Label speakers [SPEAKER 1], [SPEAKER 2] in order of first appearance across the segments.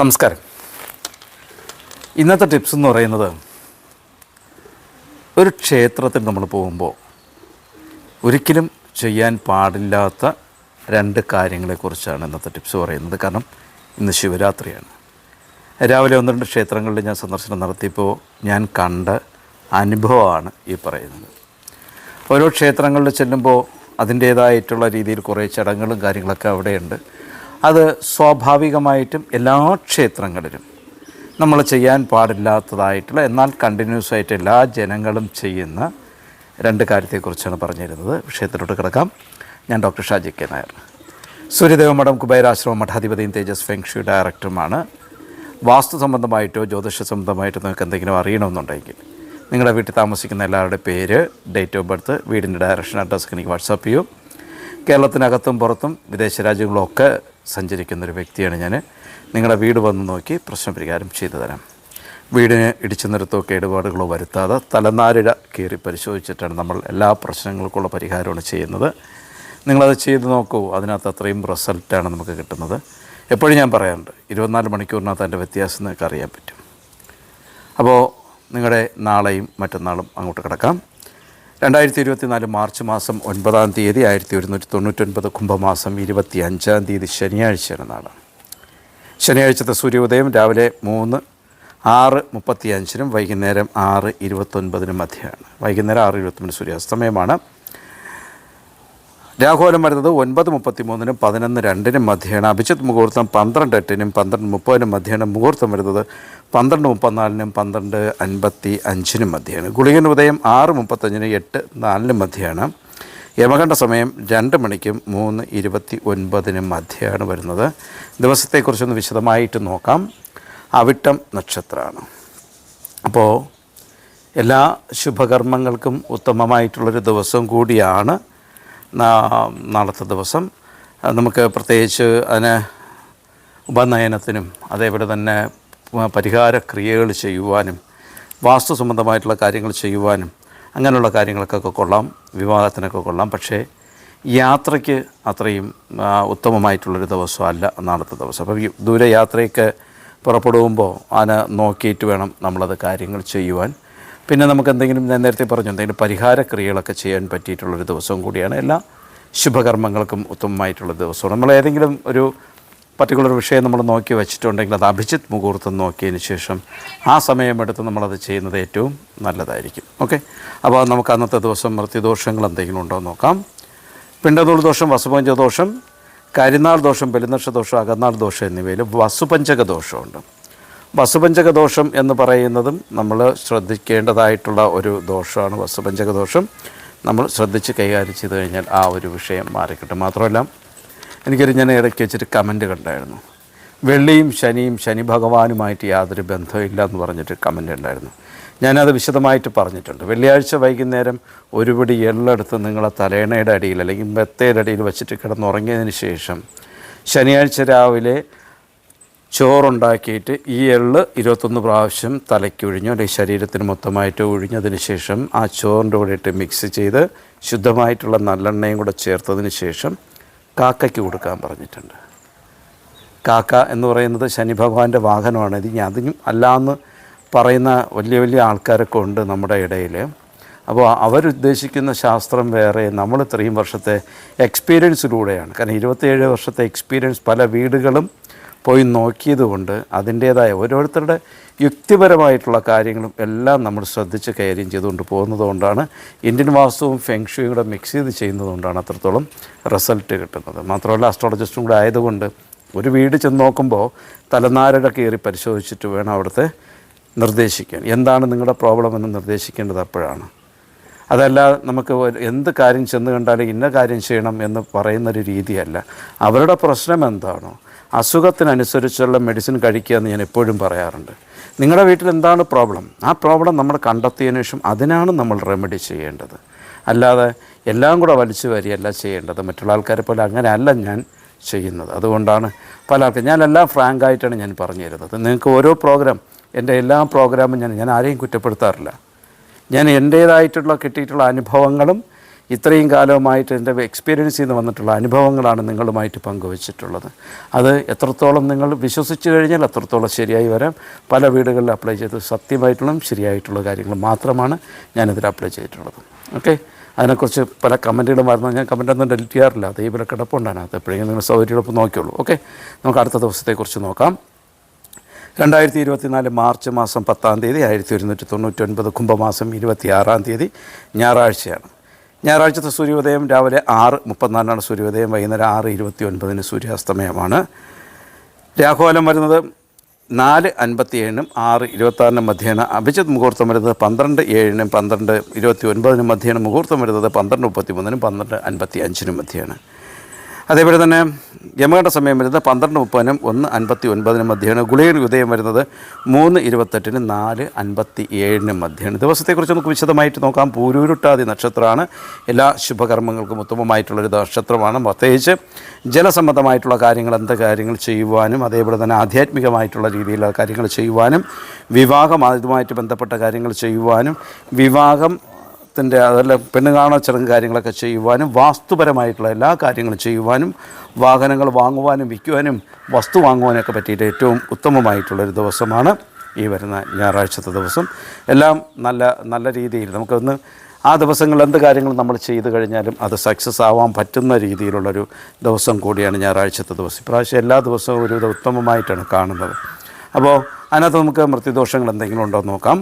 [SPEAKER 1] നമസ്കാരം. ഇന്നത്തെ ടിപ്സ് എന്ന് പറയുന്നത് ഒരു ക്ഷേത്രത്തിൽ നമ്മൾ പോകുമ്പോൾ ഒരിക്കലും ചെയ്യാൻ പാടില്ലാത്ത രണ്ട് കാര്യങ്ങളെക്കുറിച്ചാണ് ഇന്നത്തെ ടിപ്സ് പറയുന്നത്. കാരണം ഇന്ന് ശിവരാത്രിയാണ്. രാവിലെ ഒന്ന് രണ്ട് ക്ഷേത്രങ്ങളിൽ ഞാൻ സന്ദർശനം നടത്തിയപ്പോൾ ഞാൻ കണ്ട അനുഭവമാണ് ഈ പറയുന്നത്. ഓരോ ക്ഷേത്രങ്ങളിൽ ചെല്ലുമ്പോൾ അതിന്റേതായിട്ടുള്ള രീതിയിൽ കുറേ ചടങ്ങുകളും കാര്യങ്ങളൊക്കെ അവിടെയുണ്ട്. അത് സ്വാഭാവികമായിട്ടും എല്ലാ ക്ഷേത്രങ്ങളിലും. നമ്മൾ ചെയ്യാൻ പാടില്ലാത്തതായിട്ടുള്ള എന്നാൽ കണ്ടിന്യൂസ് ആയിട്ട് എല്ലാ ജനങ്ങളും ചെയ്യുന്ന രണ്ട് കാര്യത്തെക്കുറിച്ചാണ് പറഞ്ഞിരുന്നത്. വിഷയത്തിലോട്ട് കിടക്കാം. ഞാൻ ഡോക്ടർ ഷാജി കെ നായർ. സൂര്യദേവ മഠം കുബേരാശ്രമം മഠാധിപതിയും തേജസ് ഫെങ്ഷു ഡയറക്ടറുമാണ്. വാസ്തു സംബന്ധമായിട്ടോ ജ്യോതിഷ സംബന്ധമായിട്ടോ നിങ്ങൾക്ക് എന്തെങ്കിലും അറിയണമെന്നുണ്ടെങ്കിൽ നിങ്ങളുടെ വീട്ടിൽ താമസിക്കുന്ന എല്ലാവരുടെ പേര് ഡേറ്റ് ഓഫ് ബർത്ത് വീടിന്റെ ഡയറക്ഷൻ അഡ്രസ്സ് എനിക്ക് വാട്സാപ്പ് ചെയ്യൂ. കേരളത്തിനകത്തും പുറത്തും വിദേശ രാജ്യങ്ങളൊക്കെ സഞ്ചരിക്കുന്ന ഒരു വ്യക്തിയാണ് ഞാൻ. നിങ്ങളുടെ വീട് വന്ന് നോക്കി പ്രശ്ന പരിഹാരം ചെയ്തു തരാം. വീടിന് ഇടിച്ചു നിരത്തോ കേടുപാടുകളോ വരുത്താതെ തലനാരിഴ കീറി പരിശോധിച്ചിട്ടാണ് നമ്മൾ എല്ലാ പ്രശ്നങ്ങൾക്കുള്ള പരിഹാരമാണ് ചെയ്യുന്നത്. നിങ്ങളത് ചെയ്ത് നോക്കൂ. അതിനകത്ത് അത്രയും റിസൾട്ടാണ് നമുക്ക് കിട്ടുന്നത്. എപ്പോഴും ഞാൻ പറയാറുണ്ട് ഇരുപത്തിനാല് മണിക്കൂറിനകത്ത് അതിന്റെ വ്യത്യാസം നിങ്ങൾക്ക് അറിയാൻ പറ്റും. അപ്പോൾ നിങ്ങളുടെ നാളെയും മറ്റന്നാളും അങ്ങോട്ട് കിടക്കാം. രണ്ടായിരത്തി ഇരുപത്തി നാല് മാർച്ച് മാസം ഒൻപതാം തീയതി ആയിരത്തി ഒരുന്നൂറ്റി തൊണ്ണൂറ്റൊൻപത് കുംഭമാസം ഇരുപത്തി അഞ്ചാം തീയതി ശനിയാഴ്ചയാണ് എന്നാണ് ശനിയാഴ്ചത്തെ സൂര്യോദയം രാവിലെ മൂന്ന് ആറ് മുപ്പത്തി അഞ്ചിനും വൈകുന്നേരം ആറ് ഇരുപത്തൊൻപതിനും മധ്യമാണ് വൈകുന്നേരം ആറ് ഇരുപത്തൊൻപത് സൂര്യാസ്തമയമാണ്. രാഘോലം വരുന്നത് ഒൻപത് മുപ്പത്തി മൂന്നിനും പതിനൊന്ന് രണ്ടിനും മധ്യേണ. അഭിജിത്ത് മുഹൂർത്തം പന്ത്രണ്ട് എട്ടിനും പന്ത്രണ്ട് മുപ്പതിനും മധ്യേണ. മുഹൂർത്തം വരുന്നത് പന്ത്രണ്ട് മുപ്പത്തിനാലിനും പന്ത്രണ്ട് അൻപത്തി അഞ്ചിനും മധ്യേണ്. ഗുളികൻ ഉദയം ആറ് മുപ്പത്തഞ്ചിന് എട്ട് നാലിനും മധ്യയാണ് യമകണ്ഠ സമയം രണ്ട് മണിക്കും മൂന്ന് ഇരുപത്തി ഒൻപതിനും മധ്യയാണ് വരുന്നത്. ദിവസത്തെക്കുറിച്ചൊന്ന് വിശദമായിട്ട് നോക്കാം. അവിട്ടം നക്ഷത്രമാണ് അപ്പോൾ എല്ലാ ശുഭകർമ്മങ്ങൾക്കും ഉത്തമമായിട്ടുള്ളൊരു ദിവസം കൂടിയാണ് നാളത്തെ ദിവസം. നമുക്ക് പ്രത്യേകിച്ച് അതിന് ഉപനയനത്തിനും അതേപോലെ തന്നെ പരിഹാര ക്രിയകൾ ചെയ്യുവാനും വാസ്തു സംബന്ധമായിട്ടുള്ള കാര്യങ്ങൾ ചെയ്യുവാനും അങ്ങനെയുള്ള കാര്യങ്ങൾക്കൊക്കെ കൊള്ളാം വിവാഹത്തിനൊക്കെ കൊള്ളാം. പക്ഷേ യാത്രയ്ക്ക് അത്രയും ഉത്തമമായിട്ടുള്ളൊരു ദിവസമല്ല നാളത്തെ ദിവസം. അപ്പോൾ ദൂരയാത്രയൊക്കെ പുറപ്പെടുമ്പോൾ അതിനെ നോക്കിയിട്ട് വേണം നമ്മളത് കാര്യങ്ങൾ ചെയ്യുവാൻ. പിന്നെ നമുക്ക് എന്തെങ്കിലും ഞാൻ നേരത്തെ പറഞ്ഞു എന്തെങ്കിലും പരിഹാര ക്രിയകളൊക്കെ ചെയ്യാൻ പറ്റിയിട്ടുള്ളൊരു ദിവസവും കൂടിയാണ് എല്ലാ ശുഭകർമ്മങ്ങൾക്കും ഉത്തമമായിട്ടുള്ള ദിവസമാണ് നമ്മൾ ഏതെങ്കിലും ഒരു പർട്ടിക്കുലർ വിഷയം നമ്മൾ നോക്കി വെച്ചിട്ടുണ്ടെങ്കിൽ അത് അഭിജിത് മുഹൂർത്തം നോക്കിയതിന് ശേഷം ആ സമയമെടുത്ത് നമ്മളത് ചെയ്യുന്നത് ഏറ്റവും നല്ലതായിരിക്കും. ഓക്കെ? അപ്പോൾ നമുക്ക് അന്നത്തെ ദിവസം മൃത്യുദോഷങ്ങൾ എന്തെങ്കിലും ഉണ്ടോ നോക്കാം. പിണ്ടതോൾ ദോഷം വസുപഞ്ച ദോഷം കരിനാൾ ദോഷം ബലിനക്ഷ ദോഷം അകന്നാൾ ദോഷം എന്നിവയിൽ വസുപഞ്ചക ദോഷമുണ്ട് വസുപഞ്ചക ദോഷം എന്ന് പറയുന്നതും നമ്മൾ ശ്രദ്ധിക്കേണ്ടതായിട്ടുള്ള ഒരു ദോഷമാണ് വസുപഞ്ചക ദോഷം നമ്മൾ ശ്രദ്ധിച്ച് കൈകാര്യം ചെയ്ത് കഴിഞ്ഞാൽ ആ ഒരു വിഷയം മാറിക്കിട്ടും. മാത്രമല്ല എനിക്കൊരു ഞാൻ ഇടയ്ക്ക് വെച്ചിട്ട് കമന്റ് കണ്ടായിരുന്നു. വെള്ളിയും ശനിയും ശനി ഭഗവാനുമായിട്ട് യാതൊരു ബന്ധമില്ല എന്ന് പറഞ്ഞിട്ട് കമന്റ് ഉണ്ടായിരുന്നു. ഞാനത് വിശദമായിട്ട് പറഞ്ഞിട്ടുണ്ട്. വെള്ളിയാഴ്ച വൈകുന്നേരം ഒരുപടി എള്ളെടുത്ത് നിങ്ങളെ തലേണയുടെ അടിയിൽ അല്ലെങ്കിൽ മെത്തയുടെ അടിയിൽ വെച്ചിട്ട് കിടന്നുറങ്ങിയതിന് ശേഷം ശനിയാഴ്ച രാവിലെ ചോറുണ്ടാക്കിയിട്ട് ഈ എള്ള് ഇരുപത്തൊന്ന് പ്രാവശ്യം തലയ്ക്കൊഴിഞ്ഞു അല്ലെങ്കിൽ ശരീരത്തിന് മൊത്തമായിട്ട് ഒഴിഞ്ഞതിന് ശേഷം ആ ചോറിന്റെ കൂടെ ഇട്ട് മിക്സ് ചെയ്ത് ശുദ്ധമായിട്ടുള്ള നല്ലെണ്ണയും കൂടെ ചേർത്തതിന് ശേഷം കാക്കയ്ക്ക് കൊടുക്കാൻ പറഞ്ഞിട്ടുണ്ട്. കാക്ക എന്ന് പറയുന്നത് ശനി ഭഗവാന്റെ വാഹനമാണ്. ഇത് അതിനും അല്ലാന്ന് പറയുന്ന വലിയ വലിയ ആൾക്കാരൊക്കെ ഉണ്ട് നമ്മുടെ ഇടയിൽ. അപ്പോൾ അവരുദ്ദേശിക്കുന്ന ശാസ്ത്രം വേറെ. നമ്മൾ ഇത്രയും വർഷത്തെ എക്സ്പീരിയൻസിലൂടെയാണ് കാരണം ഇരുപത്തേഴ് വർഷത്തെ എക്സ്പീരിയൻസ് പല വീടുകളും പോയി നോക്കിയതുകൊണ്ട് അതിന്റേതായ ഓരോരുത്തരുടെ യുക്തിപരമായിട്ടുള്ള കാര്യങ്ങളും എല്ലാം നമ്മൾ ശ്രദ്ധിച്ച് കൈകാര്യം ചെയ്തുകൊണ്ട് പോകുന്നത് കൊണ്ടാണ് ഇന്ത്യൻ വാസ്തുവും ഫെങ്ഷുയും കൂടെ മിക്സ് ചെയ്ത് ചെയ്യുന്നതുകൊണ്ടാണ് അത്രത്തോളം റിസൾട്ട് കിട്ടുന്നത്. മാത്രമല്ല അസ്ട്രോളജിസ്റ്റും കൂടെ ആയതുകൊണ്ട് ഒരു വീട് ചെന്ന് നോക്കുമ്പോൾ തലനാരട കയറി പരിശോധിച്ചിട്ട് വേണം അവിടുത്തെ നിർദ്ദേശിക്കാൻ. എന്താണ് നിങ്ങളുടെ പ്രോബ്ലം എന്ന് നിർദ്ദേശിക്കേണ്ടത് അപ്പോഴാണ്. അതല്ല നമുക്ക് എന്ത് കാര്യം ചെന്ന് കണ്ടാലും ഇന്ന കാര്യം ചെയ്യണം എന്ന് പറയുന്നൊരു രീതിയല്ല. അവരുടെ പ്രശ്നം എന്താണോ അസുഖത്തിനനുസരിച്ചുള്ള മെഡിസിൻ കഴിക്കുക എന്ന് ഞാൻ എപ്പോഴും പറയാറുണ്ട്. നിങ്ങളുടെ വീട്ടിൽ എന്താണ് പ്രോബ്ലം ആ പ്രോബ്ലം നമ്മൾ കണ്ടെത്തിയതിനു ശേഷം അതിനാണ് നമ്മൾ റെമഡി ചെയ്യേണ്ടത്. അല്ലാതെ എല്ലാം കൂടെ വലിച്ചു വരികയല്ല ചെയ്യേണ്ടത്. മറ്റുള്ള ആൾക്കാരെ പോലെ അങ്ങനെയല്ല ഞാൻ ചെയ്യുന്നത്. അതുകൊണ്ടാണ് പല ആൾക്കാർ ഞാനെല്ലാം ഫ്രാങ്കായിട്ടാണ് ഞാൻ പറഞ്ഞു തരുന്നത്. നിങ്ങൾക്ക് ഓരോ പ്രോഗ്രാം എന്റെ എല്ലാ പ്രോഗ്രാമും ഞാൻ ഞാൻ ആരെയും കുറ്റപ്പെടുത്താറില്ല. ഞാൻ എന്റേതായിട്ടുള്ള കിട്ടിയിട്ടുള്ള അനുഭവങ്ങളും ഇത്രയും കാലമായിട്ട് എന്റെ എക്സ്പീരിയൻസ് നിന്ന് വന്നിട്ടുള്ള അനുഭവങ്ങളാണ് നിങ്ങളുമായിട്ട് പങ്കുവച്ചിട്ടുള്ളത്. അത് എത്രത്തോളം നിങ്ങൾ വിശ്വസിച്ച് കഴിഞ്ഞാൽ അത്രത്തോളം ശരിയായി വരാം. പല വീടുകളിൽ അപ്ലൈ ചെയ്ത് സത്യമായിട്ടുള്ളതും ശരിയായിട്ടുള്ള കാര്യങ്ങൾ മാത്രമാണ് ഞാനിതിൽ അപ്ലൈ ചെയ്തിട്ടുള്ളത്. ഓക്കെ അതിനെക്കുറിച്ച് പല കമന്റുകളും വരുന്നത് ഞാൻ കമന്റൊന്നും ഡെലിറ്റ് ചെയ്യാറില്ല. അത് ഇവിടെ കിടപ്പുണ്ടാണ്. അത് എപ്പോഴെങ്കിലും നിങ്ങൾ സൗകര്യമുള്ളപ്പോൾ നോക്കിയുള്ളൂ ഓക്കെ നമുക്ക് അടുത്ത ദിവസത്തെക്കുറിച്ച് നോക്കാം. രണ്ടായിരത്തി ഇരുപത്തിനാല് മാർച്ച് മാസം പത്താം തീയതി ആയിരത്തി ഒരുന്നൂറ്റി തൊണ്ണൂറ്റൊൻപത് കുംഭമാസം ഇരുപത്തി ആറാം തീയതി ഞായറാഴ്ചയാണ്. ഞായറാഴ്ചത്തെ സൂര്യോദയം രാവിലെ ആറ് മുപ്പത്തിനാലിനാണ് സൂര്യോദയം വൈകുന്നേരം ആറ് ഇരുപത്തി ഒൻപതിന് സൂര്യാസ്തമയമാണ്. രാഹുകാലം വരുന്നത് നാല് അൻപത്തി ഏഴിനും ആറ് ഇരുപത്താറിനും മധ്യേന അഭിജിത് മുഹൂർത്തം വരുന്നത് പന്ത്രണ്ട് ഏഴിനും പന്ത്രണ്ട് ഇരുപത്തി ഒൻപതിനും മധ്യേന മുഹൂർത്തം വരുന്നത് പന്ത്രണ്ട് മുപ്പത്തി മൂന്നിനും പന്ത്രണ്ട് അൻപത്തി അഞ്ചിനും മധ്യേന അതേപോലെ തന്നെ യമകണ്ഠ സമയം വരുന്നത് പന്ത്രണ്ട് മുപ്പതിനും ഒന്ന് അൻപത്തി ഒൻപതിനും മധ്യമാണ് ഗുളികൻ ഉദയം വരുന്നത് മൂന്ന് ഇരുപത്തെട്ടിനും നാല് അൻപത്തി ഏഴിനും മധ്യമാണ് ദിവസത്തെക്കുറിച്ച് നമുക്ക് വിശദമായിട്ട് നോക്കാം. പൂരൂരുട്ടാതി നക്ഷത്രമാണ്. എല്ലാ ശുഭകർമ്മങ്ങൾക്കും ഉത്തമമായിട്ടുള്ളൊരു നക്ഷത്രമാണ്. പ്രത്യേകിച്ച് ജലസംബന്ധമായിട്ടുള്ള കാര്യങ്ങൾ എന്ത് കാര്യങ്ങൾ ചെയ്യുവാനും അതേപോലെ തന്നെ ആധ്യാത്മികമായിട്ടുള്ള രീതിയിലുള്ള കാര്യങ്ങൾ ചെയ്യുവാനും വിവാഹം അതുമായിട്ട് ബന്ധപ്പെട്ട കാര്യങ്ങൾ ചെയ്യുവാനും വിവാഹം ത്തിന്റെ അതല്ല പെണ്ണുകാണച്ചടങ്ങ് കാര്യങ്ങളൊക്കെ ചെയ്യുവാനും വാസ്തുപരമായിട്ടുള്ള എല്ലാ കാര്യങ്ങളും ചെയ്യുവാനും വാഹനങ്ങൾ വാങ്ങുവാനും വിൽക്കുവാനും വസ്തു വാങ്ങുവാനൊക്കെ പറ്റിയിട്ട് ഏറ്റവും ഉത്തമമായിട്ടുള്ളൊരു ദിവസമാണ് ഈ വരുന്ന ഞായറാഴ്ചത്തെ ദിവസം. എല്ലാം നല്ല നല്ല രീതിയിൽ നമുക്കൊന്ന് ആ ദിവസങ്ങളിൽ എന്ത് കാര്യങ്ങൾ നമ്മൾ ചെയ്തു കഴിഞ്ഞാലും അത് സക്സസ് ആവാൻ പറ്റുന്ന രീതിയിലുള്ളൊരു ദിവസം കൂടിയാണ് ഞായറാഴ്ചത്തെ ദിവസം. ഇപ്രാവശ്യം എല്ലാ ദിവസവും ഒരു ഉത്തമമായിട്ടാണ് കാണുന്നത്. അപ്പോൾ അതിനകത്ത് നമുക്ക് മൃത്യുദോഷങ്ങൾ എന്തെങ്കിലും ഉണ്ടോ എന്ന് നോക്കാം.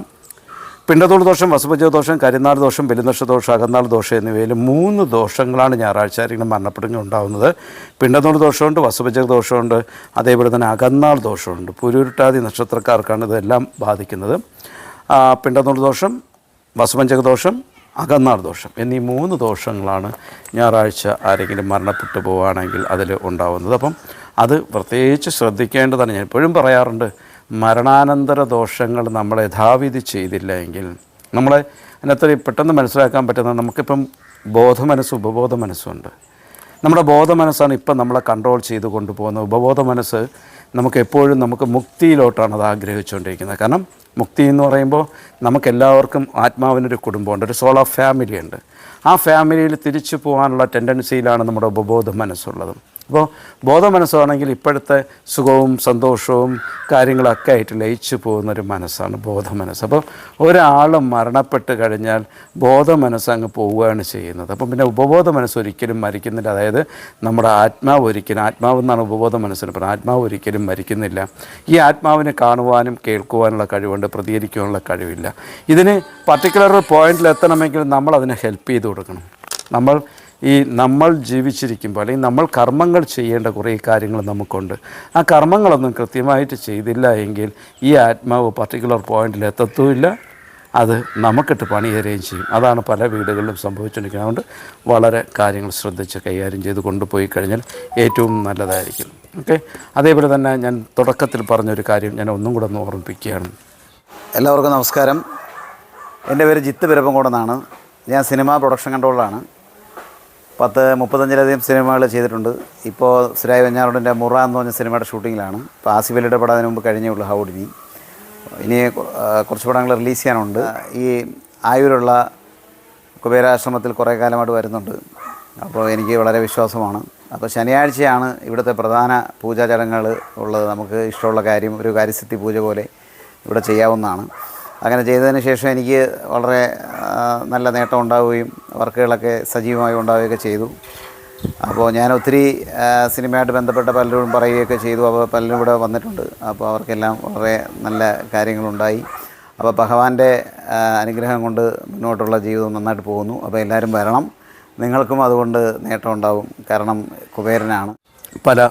[SPEAKER 1] പിണ്ടതോൾ ദോഷം വസുഭജ ദോഷം കരിനാൾ ദോഷം ബലിനക്ഷ ദോഷം അകന്നാൾ ദോഷം എന്നിവയിൽ മൂന്ന് ദോഷങ്ങളാണ് ഞായറാഴ്ച ആരെങ്കിലും മരണപ്പെടുക ഉണ്ടാകുന്നത് പിണ്ടതോൾ ദോഷമുണ്ട് വസുഭജ ദോഷമുണ്ട് അതേപോലെ തന്നെ അകന്നാൾ ദോഷമുണ്ട്. പുരുരുട്ടാതി നക്ഷത്രക്കാർക്കാണ് ഇതെല്ലാം ബാധിക്കുന്നത്. പിണ്ടതോൾ ദോഷം വസുപഞ്ചക ദോഷം അകന്നാൾ ദോഷം എന്നീ മൂന്ന് ദോഷങ്ങളാണ് ഞായറാഴ്ച ആരെങ്കിലും മരണപ്പെട്ടു പോവുകയാണെങ്കിൽ അതിൽ ഉണ്ടാവുന്നത്. അപ്പം അത് പ്രത്യേകിച്ച് ശ്രദ്ധിക്കേണ്ടതാണ്. ഞാൻ എപ്പോഴും പറയാറുണ്ട് മരണാനന്തര ദോഷങ്ങൾ നമ്മൾ യഥാവിധി ചെയ്തില്ല എങ്കിൽ നമ്മളെ അതിനകത്ത് പെട്ടെന്ന് മനസ്സിലാക്കാൻ പറ്റുന്ന നമുക്കിപ്പം ബോധമനസ്സും ഉപബോധ മനസ്സുണ്ട് നമ്മുടെ ബോധ മനസ്സാണ് ഇപ്പം നമ്മളെ കൺട്രോൾ ചെയ്ത് കൊണ്ടുപോകുന്നത്. ഉപബോധ മനസ്സ് നമുക്ക് എപ്പോഴും നമുക്ക് മുക്തിയിലോട്ടാണ് അത് ആഗ്രഹിച്ചുകൊണ്ടിരിക്കുന്നത്. കാരണം മുക്തി എന്ന് പറയുമ്പോൾ നമുക്കെല്ലാവർക്കും ആത്മാവിനൊരു കുടുംബമുണ്ട് ഒരു സോൾ ഓഫ് ഫാമിലി ഉണ്ട്. ആ ഫാമിലിയിൽ തിരിച്ചു പോകാനുള്ള ടെൻഡൻസിയിലാണ് നമ്മുടെ ഉപബോധ മനസ്സുള്ളത് അപ്പോൾ ബോധ മനസ്സാണെങ്കിൽ ഇപ്പോഴത്തെ സുഖവും സന്തോഷവും കാര്യങ്ങളൊക്കെ ആയിട്ട് ലയിച്ചു പോകുന്നൊരു മനസ്സാണ് ബോധ മനസ്സ്. അപ്പോൾ ഒരാൾ മരണപ്പെട്ട് കഴിഞ്ഞാൽ ബോധ മനസ്സ് അങ്ങ് പോവുകയാണ് ചെയ്യുന്നത്. അപ്പം പിന്നെ ഉപബോധ മനസ്സ് ഒരിക്കലും മരിക്കുന്നില്ല. അതായത് നമ്മുടെ ആത്മാവ് ഒരിക്കലും ആത്മാവ് എന്നാണ് ഉപബോധ മനസ്സിന് പറയുന്നത്. ആത്മാവ് ഒരിക്കലും മരിക്കുന്നില്ല. ഈ ആത്മാവിനെ കാണുവാനും കേൾക്കുവാനുള്ള കഴിവുണ്ട് പ്രതികരിക്കുവാനുള്ള കഴിവില്ല. ഇതിന് പർട്ടിക്കുലർ പോയിന്റിൽ എത്തണമെങ്കിൽ നമ്മൾ അതിനെ ഹെൽപ്പ് ചെയ്ത് കൊടുക്കണം. നമ്മൾ ഈ നമ്മൾ ജീവിച്ചിരിക്കുമ്പോൾ അല്ലെങ്കിൽ നമ്മൾ കർമ്മങ്ങൾ ചെയ്യേണ്ട കുറേ കാര്യങ്ങൾ നമുക്കുണ്ട്. ആ കർമ്മങ്ങളൊന്നും കൃത്യമായിട്ട് ചെയ്തില്ല എങ്കിൽ ഈ ആത്മാവ് പർട്ടിക്കുലർ പോയിന്റിൽ എത്തത്തുമില്ല. അത് നമുക്കിട്ട് പണി തരുകയും ചെയ്യും. അതാണ് പല വീടുകളിലും സംഭവിച്ചുകൊണ്ടിരിക്കുന്നത്. അതുകൊണ്ട് വളരെ കാര്യങ്ങൾ ശ്രദ്ധിച്ച് കൈകാര്യം ചെയ്ത് കൊണ്ടുപോയി കഴിഞ്ഞാൽ ഏറ്റവും നല്ലതായിരിക്കും. ഓക്കെ അതേപോലെ തന്നെ ഞാൻ തുടക്കത്തിൽ പറഞ്ഞൊരു കാര്യം ഞാൻ ഒന്നും കൂടെ ഒന്ന് ഓർമ്മിപ്പിക്കുകയാണ്.
[SPEAKER 2] എല്ലാവർക്കും നമസ്കാരം. എന്റെ പേര് ജിത്ത് പിരപ്പംകോടെന്നാണ് ഞാൻ സിനിമ പ്രൊഡക്ഷൻ കൺട്രോളറാണ്. പത്ത് മുപ്പത്തഞ്ചിലധികം സിനിമകൾ ചെയ്തിട്ടുണ്ട്. ഇപ്പോൾ സുരായ് വെഞ്ഞാറോടിന്റെ മുറ എന്ന് പറഞ്ഞ സിനിമയുടെ ഷൂട്ടിങ്ങിലാണ്. ഇപ്പോൾ ആസിഫ് അലിയുടെ പടം അതിന് മുമ്പ് കഴിഞ്ഞേ ഉള്ളൂ ഹൗഡിനി ഇനി കുറച്ച് പടങ്ങൾ റിലീസ് ചെയ്യാനുണ്ട്. ഈ ആയൂരുള്ള കുബേരാശ്രമത്തിൽ കുറേ കാലമായിട്ട് വരുന്നുണ്ട്. അപ്പോൾ എനിക്ക് വളരെ വിശ്വാസമാണ്. അപ്പോൾ ശനിയാഴ്ചയാണ് ഇവിടുത്തെ പ്രധാന പൂജാ ചടങ്ങുകൾ ഉള്ളത്. നമുക്ക് ഇഷ്ടമുള്ള കാര്യം ഒരു കാര്യസിദ്ധി പൂജ പോലെ ഇവിടെ ചെയ്യാവുന്നതാണ്. അങ്ങനെ ചെയ്തതിന് ശേഷം എനിക്ക് വളരെ നല്ല നേട്ടം ഉണ്ടാവുകയും വർക്കുകളൊക്കെ സജീവമായി ഉണ്ടാവുകയൊക്കെ ചെയ്തു. അപ്പോൾ ഞാൻ ഒത്തിരി സിനിമയായിട്ട് ബന്ധപ്പെട്ട പലരോടും പറയുകയൊക്കെ ചെയ്തു. അപ്പോൾ പലരും ഇവിടെ വന്നിട്ടുണ്ട്. അപ്പോൾ അവർക്കെല്ലാം വളരെ നല്ല കാര്യങ്ങളുണ്ടായി. അപ്പോൾ ഭഗവാന്റെ അനുഗ്രഹം കൊണ്ട് മുന്നോട്ടുള്ള ജീവിതം നന്നായിട്ട് പോകുന്നു. അപ്പോൾ എല്ലാവരും വരണം. നിങ്ങൾക്കും അതുകൊണ്ട് നേട്ടം ഉണ്ടാവും. കാരണം കുബേരനാണ്.
[SPEAKER 1] പല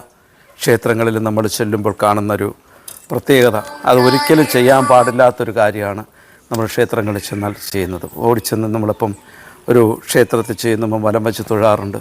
[SPEAKER 1] ക്ഷേത്രങ്ങളിലും നമ്മൾ ചെല്ലുമ്പോൾ കാണുന്നൊരു പ്രത്യേകത. അത് ഒരിക്കലും ചെയ്യാൻ പാടില്ലാത്തൊരു കാര്യമാണ് നമ്മൾ ക്ഷേത്രങ്ങളിൽ ചെന്നാൽ ചെയ്യുന്നത്. ഓടിച്ചെന്ന് നമ്മളിപ്പം ഒരു ക്ഷേത്രത്തിൽ ചെയ്യുമ്പോൾ വലം വെച്ച് തൊഴാറുണ്ട്.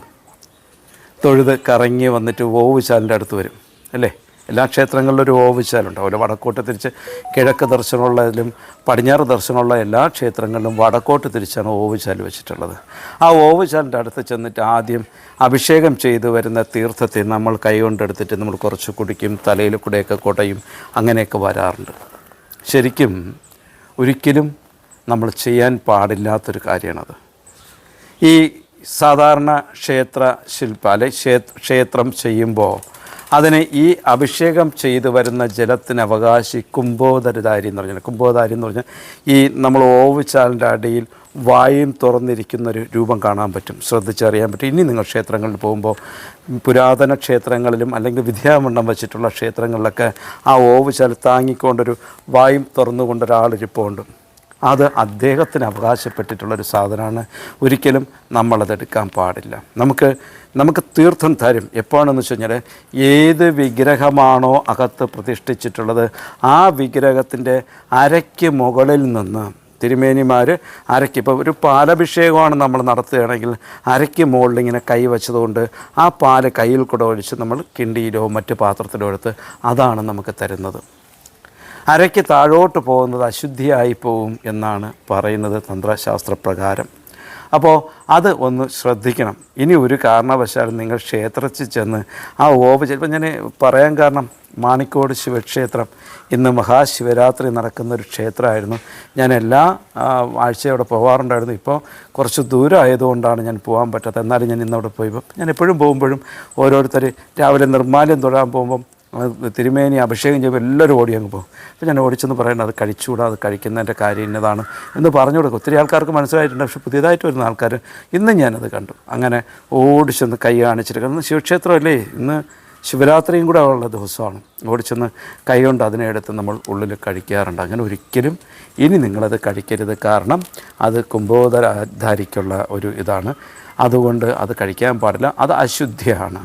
[SPEAKER 1] തൊഴുത് കറങ്ങി വന്നിട്ട് ഓവുചാലിന്റെ അടുത്ത് വരും. അല്ലേ? എല്ലാ ക്ഷേത്രങ്ങളിലും ഒരു ഓവുചാലുണ്ട് അതുപോലെ വടക്കോട്ട് തിരിച്ച് കിഴക്ക് ദർശനമുള്ളതിലും പടിഞ്ഞാറ് ദർശനമുള്ള എല്ലാ ക്ഷേത്രങ്ങളിലും വടക്കോട്ട് തിരിച്ചാണ് ഓവിശാൽ വെച്ചിട്ടുള്ളത്. ആ ഓവിശാലിന്റെ അടുത്ത് ചെന്നിട്ട് ആദ്യം അഭിഷേകം ചെയ്തു വരുന്ന തീർത്ഥത്തെ നമ്മൾ കൈകൊണ്ടെടുത്തിട്ട് നമ്മൾ കുറച്ച് കുടിക്കും തലയിൽ കൂടെയൊക്കെ കൊടയും അങ്ങനെയൊക്കെ വരാറുണ്ട്. ശരിക്കും ഒരിക്കലും നമ്മൾ ചെയ്യാൻ പാടില്ലാത്തൊരു കാര്യമാണത്. ഈ സാധാരണ ക്ഷേത്ര ശില്പ അല്ലെ ക്ഷേത്രം ചെയ്യുമ്പോൾ അതിന് ഈ അഭിഷേകം ചെയ്തു വരുന്ന ജലത്തിന് അവകാശി കുംഭോദരധാരി എന്ന് പറഞ്ഞാൽ കുംഭോധാരി എന്ന് പറഞ്ഞാൽ ഈ നമ്മൾ ഓവുചാലിന്റെ അടിയിൽ വായും തുറന്നിരിക്കുന്ന ഒരു രൂപം കാണാൻ പറ്റും. ശ്രദ്ധിച്ചറിയാൻ പറ്റും. ഇനി നിങ്ങൾ ക്ഷേത്രങ്ങളിൽ പോകുമ്പോൾ പുരാതന ക്ഷേത്രങ്ങളിലും അല്ലെങ്കിൽ വിദ്യാമണ്ഡം വെച്ചിട്ടുള്ള ക്ഷേത്രങ്ങളിലൊക്കെ ആ ഓവുചാൽ താങ്ങിക്കൊണ്ടൊരു വായും തുറന്നുകൊണ്ട് ഒരാളിരിപ്പുണ്ട് അത് അദ്ദേഹത്തിന് അവകാശപ്പെട്ടിട്ടുള്ളൊരു സാധനമാണ്. ഒരിക്കലും നമ്മളതെടുക്കാൻ പാടില്ല. നമുക്ക് നമുക്ക് തീർത്ഥം തരും. എപ്പോഴാണെന്ന് വെച്ച് കഴിഞ്ഞാൽ ഏത് വിഗ്രഹമാണോ അകത്ത് പ്രതിഷ്ഠിച്ചിട്ടുള്ളത് ആ വിഗ്രഹത്തിന്റെ അരയ്ക്ക് മുകളിൽ നിന്ന് തിരുമേനിമാർ അരയ്ക്ക് ഇപ്പോൾ ഒരു പാലഭിഷേകമാണ് നമ്മൾ നടത്തുകയാണെങ്കിൽ അരയ്ക്ക് മുകളിൽ ഇങ്ങനെ കൈ വെച്ചതുകൊണ്ട് ആ പാൽ കയ്യിൽ കൂടെ ഒഴിച്ച് നമ്മൾ കിണ്ടിയിലോ മറ്റു പാത്രത്തിലോ എടുത്ത് അതാണ് നമുക്ക് തരുന്നത്. അരയ്ക്ക് താഴോട്ട് പോകുന്നത് അശുദ്ധിയായി പോവും എന്നാണ് പറയുന്നത് തന്ത്രശാസ്ത്രപ്രകാരം. അപ്പോൾ അത് ഒന്ന് ശ്രദ്ധിക്കണം. ഇനി ഒരു കാരണവശാലും നിങ്ങൾ ക്ഷേത്രത്തിൽ ചെന്ന് ആ ഓവ് ചിലപ്പോൾ ഞാൻ പറയാൻ കാരണം മാണിക്കോട് ശിവക്ഷേത്രം ഇന്ന് മഹാശിവരാത്രി നടക്കുന്ന ഒരു ക്ഷേത്രമായിരുന്നു. ഞാൻ എല്ലാ ആഴ്ചയും അവിടെ പോകാറുണ്ടായിരുന്നു ഇപ്പോൾ കുറച്ച് ദൂരം ആയതുകൊണ്ടാണ് ഞാൻ പോകാൻ പറ്റാത്തത്. എന്നാലും ഞാൻ ഇന്നവിടെ പോയി. ഞാൻ എപ്പോഴും പോകുമ്പോഴും ഓരോരുത്തർ രാവിലെ നിർമ്മാല്യം തൊഴാൻ പോകുമ്പം തിരുമേനി അഭിഷേകം ചെയ്യുമ്പോൾ എല്ലാവരും ഓടി അങ്ങ് പോകും. അപ്പോൾ ഞാൻ ഓടിച്ചെന്ന് പറയുന്നത് അത് കഴിച്ചുകൂടാ അത് കഴിക്കുന്നതിന്റെ കാര്യം ഇന്നതാണ് എന്ന് പറഞ്ഞു കൊടുക്കും. ഒത്തിരി ആൾക്കാർക്ക് മനസ്സിലായിട്ടുണ്ട് പക്ഷേ പുതിയതായിട്ട് വരുന്ന ആൾക്കാർ ഇന്നും ഞാനത് കണ്ടു. അങ്ങനെ ഓടിച്ചെന്ന് കൈ കാണിച്ചിട്ട് കാരണം ശിവക്ഷേത്രമല്ലേ? ഇന്ന് ശിവരാത്രിയും കൂടെ ഉള്ള ദിവസമാണ്. ഓടിച്ചെന്ന് കൈ കൊണ്ട് അതിനെ എടുത്ത് നമ്മൾ ഉള്ളിൽ കഴിക്കാറുണ്ട്. അങ്ങനെ ഒരിക്കലും ഇനി നിങ്ങളത് കഴിക്കരുത്. കാരണം അത് കുംഭോദരാധാരിക്കുള്ള ഒരു ഇതാണ്. അതുകൊണ്ട് അത് കഴിക്കാൻ പാടില്ല. അത് അശുദ്ധിയാണ്.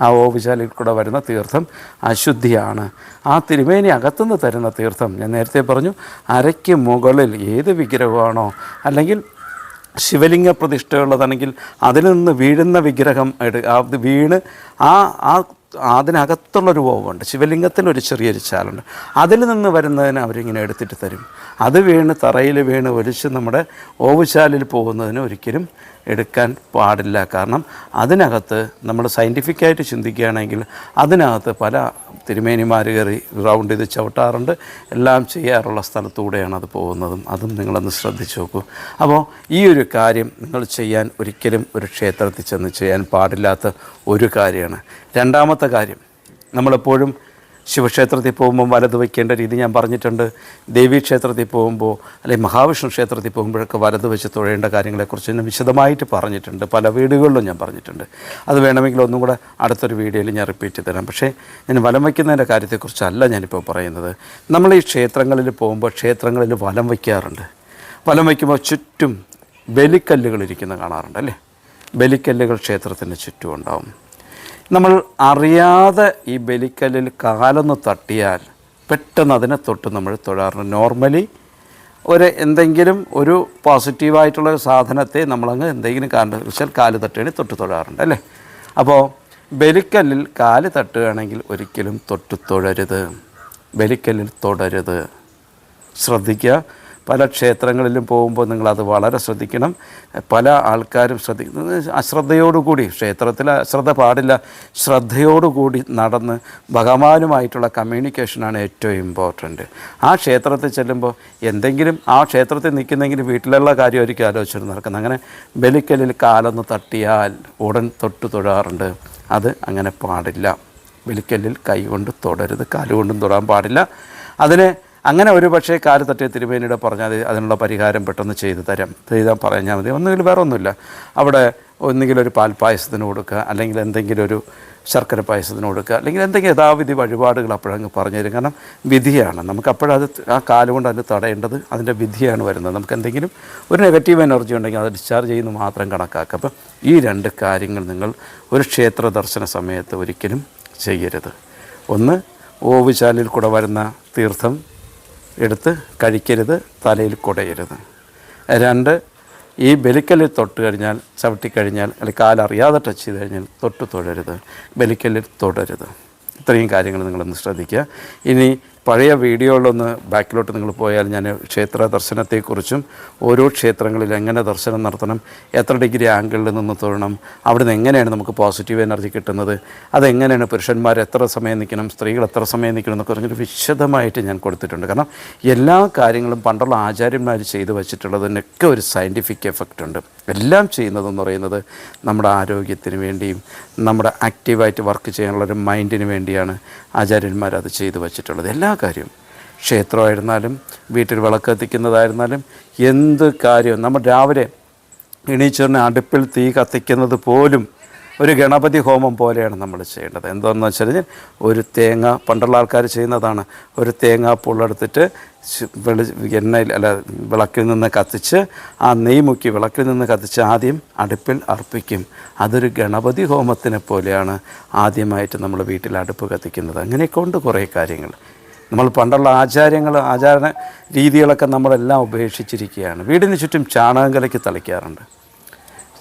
[SPEAKER 1] ആ ഓവിശാലിൽ കൂടെ വരുന്ന തീർത്ഥം അശുദ്ധിയാണ്. ആ തിരുമേനി അകത്തുനിന്ന് തരുന്ന തീർത്ഥം ഞാൻ നേരത്തെ പറഞ്ഞു അരയ്ക്ക് മുകളിൽ ഏത് വിഗ്രഹമാണോ അല്ലെങ്കിൽ ശിവലിംഗ പ്രതിഷ്ഠയുള്ളതാണെങ്കിൽ അതിൽ നിന്ന് വീഴുന്ന വിഗ്രഹം അത് വീണ് ആ ആ അതിനകത്തുള്ളൊരു ഓവുണ്ട് ശിവലിംഗത്തിലൊരു ചെറിയൊരു ചാലുണ്ട്. അതിൽ നിന്ന് വരുന്നതിന് അവരിങ്ങനെ എടുത്തിട്ട് തരും. അത് വീണ് തറയിൽ വീണ് ഒലിച്ച് നമ്മുടെ ഓവുചാലിൽ പോകുന്നതിന് ഒരിക്കലും എടുക്കാൻ പാടില്ല. കാരണം അതിനകത്ത് നമ്മൾ സയന്റിഫിക്കായിട്ട് ചിന്തിക്കുകയാണെങ്കിൽ അതിനകത്ത് പല തിരുമേനിമാർ കയറി റൗണ്ട് ചെയ്ത് ചവിട്ടാറുണ്ട്. എല്ലാം ചെയ്യാറുള്ള സ്ഥലത്തൂടെയാണ് അത് പോകുന്നതും. അതും നിങ്ങളൊന്ന് ശ്രദ്ധിച്ചു നോക്കൂ. അപ്പോൾ ഈ ഒരു കാര്യം നിങ്ങൾ ചെയ്യാൻ ഒരിക്കലും ഒരു ക്ഷേത്രത്തിൽ ചെന്ന് ചെയ്യാൻ പാടില്ലാത്ത ഒരു കാര്യമാണ്. രണ്ടാമത്തെ കാര്യം നമ്മളെപ്പോഴും ശിവക്ഷേത്രത്തിൽ പോകുമ്പോൾ വലത് വയ്ക്കേണ്ട രീതി ഞാൻ പറഞ്ഞിട്ടുണ്ട്. ദേവീക്ഷേത്രത്തിൽ പോകുമ്പോൾ അല്ലെങ്കിൽ മഹാവിഷ്ണു ക്ഷേത്രത്തിൽ പോകുമ്പോഴൊക്കെ വലത് വെച്ച് തൊഴേണ്ട കാര്യങ്ങളെക്കുറിച്ച് ഞാൻ വിശദമായിട്ട് പറഞ്ഞിട്ടുണ്ട്. പല വീടുകളിലും ഞാൻ പറഞ്ഞിട്ടുണ്ട്. അത് വേണമെങ്കിൽ ഒന്നും കൂടെ അടുത്തൊരു വീഡിയോയിൽ ഞാൻ റിപ്പീറ്റ് തരാം. പക്ഷേ ഞാൻ വലം വയ്ക്കുന്നതിന്റെ കാര്യത്തെക്കുറിച്ചല്ല ഞാനിപ്പോൾ പറയുന്നത്. നമ്മൾ ഈ ക്ഷേത്രങ്ങളിൽ പോകുമ്പോൾ ക്ഷേത്രങ്ങളിൽ വലം വയ്ക്കാറുണ്ട്. വലം വയ്ക്കുമ്പോൾ ചുറ്റും ബലിക്കല്ലുകൾ ഇരിക്കുന്ന കാണാറുണ്ട് അല്ലേ? ബലിക്കല്ലുകൾ ക്ഷേത്രത്തിന് ചുറ്റും ഉണ്ടാവും. നമ്മൾ അറിയാതെ ഈ ബലിക്കല്ലിൽ കാലൊന്ന് തട്ടിയാൽ പെട്ടെന്ന് അതിനെ തൊട്ട് നമ്മൾ തൊഴാറുണ്ട്. നോർമലി ഒരു എന്തെങ്കിലും ഒരു പോസിറ്റീവായിട്ടുള്ള ഒരു സാധനത്തെ നമ്മളങ്ങ് എന്തെങ്കിലും കാരണം വെച്ചാൽ കാൽ തട്ടുകയാണെങ്കിൽ തൊട്ട് തൊഴാറുണ്ട് അല്ലേ? അപ്പോൾ ബലിക്കല്ലിൽ കാൽ തട്ടുകയാണെങ്കിൽ ഒരിക്കലും തൊട്ട് തൊഴരുത്. ബലിക്കല്ലിൽ തൊടരുത്. ശ്രദ്ധിക്കുക. പല ക്ഷേത്രങ്ങളിലും പോകുമ്പോൾ നിങ്ങളത് വളരെ ശ്രദ്ധിക്കണം. പല ആൾക്കാരും ശ്രദ്ധിക്കുന്നത് അശ്രദ്ധയോടുകൂടി ക്ഷേത്രത്തിൽ അശ്രദ്ധ പാടില്ല ശ്രദ്ധയോടുകൂടി നടന്ന് ഭഗവാനുമായിട്ടുള്ള കമ്മ്യൂണിക്കേഷനാണ് ഏറ്റവും ഇമ്പോർട്ടന്റ്. ആ ക്ഷേത്രത്തിൽ ചെല്ലുമ്പോൾ എന്തെങ്കിലും ആ ക്ഷേത്രത്തിൽ നിൽക്കുന്നെങ്കിലും വീട്ടിലുള്ള കാര്യമായിരിക്കും ആലോചിച്ചിട്ട് നടക്കുന്നത് അങ്ങനെ ബലിക്കലിൽ കാലൊന്ന് തട്ടിയാൽ ഉടൻ തൊട്ട് തൊഴാറുണ്ട് അത് അങ്ങനെ പാടില്ല. ബലിക്കല്ലിൽ കൈ കൊണ്ട് തൊടരുത് കാലുകൊണ്ടും തൊടാൻ പാടില്ല. അതിന് അങ്ങനെ ഒരു പക്ഷേ കാൽ തട്ടിയ തിരുമേനിയുടെ പറഞ്ഞാൽ അത് അതിനുള്ള പരിഹാരം പെട്ടെന്ന് ചെയ്തു തരാം. ചെയ്താൽ പറഞ്ഞാൽ മതി. ഒന്നുകിൽ വേറെ ഒന്നുമില്ല അവിടെ ഒന്നുകിൽ ഒരു പാൽപ്പായസത്തിന് കൊടുക്കുക അല്ലെങ്കിൽ എന്തെങ്കിലും ഒരു ശർക്കര പായസത്തിന് കൊടുക്കുക അല്ലെങ്കിൽ എന്തെങ്കിലും യഥാവിധി വഴിപാടുകൾ അപ്പോഴങ്ങ് പറഞ്ഞു തരും. കാരണം വിധിയാണ്. നമുക്ക് അപ്പോഴത് ആ കാലുകൊണ്ട് അതിന് തടയേണ്ടത് അതിന്റെ വിധിയാണ് വരുന്നത്. നമുക്ക് എന്തെങ്കിലും ഒരു നെഗറ്റീവ് എനർജി ഉണ്ടെങ്കിൽ അത് ഡിസ്ചാർജ് ചെയ്യുന്നു മാത്രം കണക്കാക്കുക. അപ്പം ഈ രണ്ട് കാര്യങ്ങൾ നിങ്ങൾ ഒരു ക്ഷേത്ര ദർശന സമയത്ത് ഒരിക്കലും ചെയ്യരുത്. ഒന്ന് ഓവുചാലിൽ കൂടെ വരുന്ന തീർത്ഥം എടുത്ത് കഴിക്കരുത് തലയിൽ കുടയരുത്. രണ്ട് ഈ ബലിക്കല്ലിൽ തൊട്ട് കഴിഞ്ഞാൽ ചവിട്ടി കഴിഞ്ഞാൽ അല്ലെങ്കിൽ കാലറിയാതെ ടച്ച് ചെയ്ത് കഴിഞ്ഞാൽ തൊട്ട് തൊഴരുത്. ബലിക്കല്ലിൽ തൊടരുത്. ഇത്രയും കാര്യങ്ങൾ നിങ്ങളൊന്ന് ശ്രദ്ധിക്കുക. ഇനി പഴയ വീഡിയോകളൊന്ന് ബാക്കിലോട്ട് നിങ്ങൾ പോയാൽ ഞാൻ ക്ഷേത്ര ദർശനത്തെക്കുറിച്ചും ഓരോ ക്ഷേത്രങ്ങളിൽ എങ്ങനെ ദർശനം നടത്തണം എത്ര ഡിഗ്രി ആംഗിളിൽ നിന്ന് തൊഴണം അവിടുന്ന് എങ്ങനെയാണ് നമുക്ക് പോസിറ്റീവ് എനർജി കിട്ടുന്നത് അതെങ്ങനെയാണ് പുരുഷന്മാർ എത്ര സമയം നിൽക്കണം സ്ത്രീകൾ എത്ര സമയം നിൽക്കണം എന്നൊക്കെ പറഞ്ഞിട്ട് വിശദമായിട്ട് ഞാൻ കൊടുത്തിട്ടുണ്ട്. കാരണം എല്ലാ കാര്യങ്ങളും പണ്ടുള്ള ആചാര്യന്മാർ ചെയ്തു വച്ചിട്ടുള്ളതിനൊക്കെ ഒരു സയന്റിഫിക് എഫക്റ്റ് ഉണ്ട്. എല്ലാം ചെയ്യുന്നതെന്ന് പറയുന്നത് നമ്മുടെ ആരോഗ്യത്തിന് വേണ്ടിയും നമ്മുടെ ആക്റ്റീവായിട്ട് വർക്ക് ചെയ്യാനുള്ള ഒരു മൈൻഡിന് വേണ്ടിയാണ് ആചാര്യന്മാർ അത് ചെയ്തു വച്ചിട്ടുള്ളത്. എല്ലാ കാര്യവും ക്ഷേത്രമായിരുന്നാലും വീട്ടിൽ വിളക്ക് കത്തിക്കുന്നതായിരുന്നാലും എന്ത് കാര്യവും നമ്മൾ രാവിലെ എണീച്ചറിന് അടുപ്പിൽ തീ കത്തിക്കുന്നത് പോലും ഒരു ഗണപതി ഹോമം പോലെയാണ് നമ്മൾ ചെയ്യേണ്ടത്. എന്താണെന്ന് വെച്ച് കഴിഞ്ഞാൽ ഒരു തേങ്ങ പണ്ടുള്ള ആൾക്കാർ ചെയ്യുന്നതാണ്. ഒരു തേങ്ങ പുള്ളെടുത്തിട്ട് വെളി എണ്ണയിൽ അല്ല വിളക്കിൽ നിന്ന് കത്തിച്ച് ആ നെയ് മുക്കി വിളക്കിൽ നിന്ന് കത്തിച്ച് ആദ്യം അടുപ്പിൽ അർപ്പിക്കും. അതൊരു ഗണപതി ഹോമത്തിനെ പോലെയാണ് ആദ്യമായിട്ട് നമ്മൾ വീട്ടിൽ അടുപ്പ് കത്തിക്കുന്നത്. അങ്ങനെയൊക്കെ ഉണ്ട് കുറേ കാര്യങ്ങൾ. നമ്മൾ പണ്ടുള്ള ആചാര്യങ്ങൾ ആചാര രീതികളൊക്കെ നമ്മളെല്ലാം ഉപേക്ഷിച്ചിരിക്കുകയാണ്. വീടിന് ചുറ്റും ചാണകം കലക്കി തളിക്കാറുണ്ട്.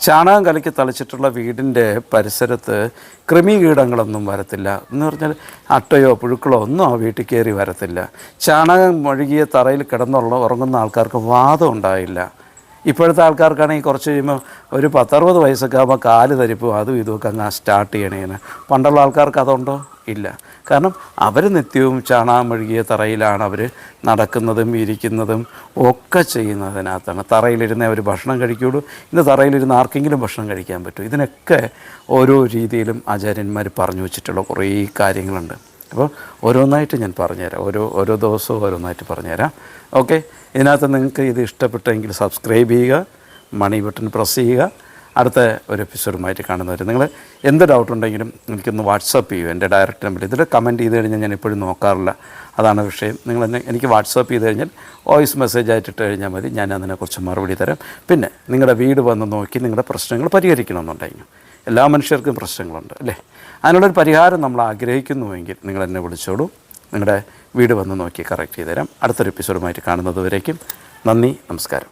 [SPEAKER 1] ചാണകം കലക്കി തളിച്ചിട്ടുള്ള വീടിന്റെ പരിസരത്ത് കൃമികീടങ്ങളൊന്നും വരത്തില്ല. എന്ന് പറഞ്ഞാൽ അട്ടയോ പുഴുക്കളോ ഒന്നും ആ വീട്ടിൽ കയറി വരത്തില്ല. ചാണകം ഒഴുകിയ തറയിൽ കിടന്നുള്ള ഉറങ്ങുന്ന ആൾക്കാർക്ക് വാദം ഉണ്ടായില്ല. ഇപ്പോഴത്തെ ആൾക്കാർക്കാണെങ്കിൽ കുറച്ച് കഴിയുമ്പോൾ ഒരു പത്തറുപത് വയസ്സൊക്കെ ആകുമ്പോൾ കാൽ തരിപ്പും അതും ഇതുമൊക്കെ അങ്ങ് സ്റ്റാർട്ട് ചെയ്യണേന് പണ്ടുള്ള ആൾക്കാർക്ക് അതുണ്ടോ? ഇല്ല. കാരണം അവർ നിത്യവും ചാണകം മെഴുകിയ തറയിലാണ് അവർ നടക്കുന്നതും ഇരിക്കുന്നതും ഒക്കെ ചെയ്യുന്നതിനകത്താണ്. തറയിലിരുന്ന് അവർ ഭക്ഷണം കഴിക്കുകയുള്ളൂ. ഇന്ന് തറയിലിരുന്ന് ആർക്കെങ്കിലും ഭക്ഷണം കഴിക്കാൻ പറ്റും ഇതിനൊക്കെ ഓരോ രീതിയിലും ആചാര്യന്മാർ പറഞ്ഞു വെച്ചിട്ടുള്ള കുറേ കാര്യങ്ങളുണ്ട്. അപ്പോൾ ഓരോന്നായിട്ട് ഞാൻ പറഞ്ഞുതരാം. ഓരോ ഓരോ ദിവസവും ഓരോന്നായിട്ട് പറഞ്ഞുതരാം. ഓക്കെ? ഇതിനകത്ത് നിങ്ങൾക്ക് ഇത് ഇഷ്ടപ്പെട്ടെങ്കിൽ സബ്സ്ക്രൈബ് ചെയ്യുക മണി ബട്ടൺ പ്രസ് ചെയ്യുക. അടുത്ത ഒരു എപ്പിസോഡുമായിട്ട് കാണുന്നവർ നിങ്ങൾ എന്ത് ഡൗട്ട് ഉണ്ടെങ്കിലും എനിക്കൊന്ന് വാട്സപ്പ് ചെയ്യൂ എന്റെ ഡയറക്റ്റ് നമ്പർ ഇതിൽ കമന്റ് ചെയ്ത് കഴിഞ്ഞാൽ ഞാൻ എപ്പോഴും നോക്കാറില്ല. അതാണ് വിഷയം. നിങ്ങൾ എന്നെ എനിക്ക് വാട്സപ്പ് ചെയ്ത് കഴിഞ്ഞാൽ വോയിസ് മെസ്സേജ് ആയിട്ട് ഇട്ട് കഴിഞ്ഞാൽ മതി. ഞാൻ അതിനെക്കുറിച്ച് മറുപടി തരാം. പിന്നെ നിങ്ങളുടെ വീട് വന്ന് നോക്കി നിങ്ങളുടെ പ്രശ്നങ്ങൾ പരിഹരിക്കണമെന്നുണ്ടെങ്കിൽ എല്ലാ മനുഷ്യർക്കും പ്രശ്നങ്ങളുണ്ട് അല്ലേ? അതിനുള്ളൊരു പരിഹാരം നമ്മൾ ആഗ്രഹിക്കുന്നുവെങ്കിൽ നിങ്ങൾ എന്നെ വിളിച്ചോളൂ. നിങ്ങളുടെ വീട് വന്ന് നോക്കി കറക്റ്റ് ചെയ്ത് തരാം അടുത്തൊരു എപ്പിസോഡുമായിട്ട് കാണുന്നത് വരേക്കും. നന്ദി നമസ്കാരം.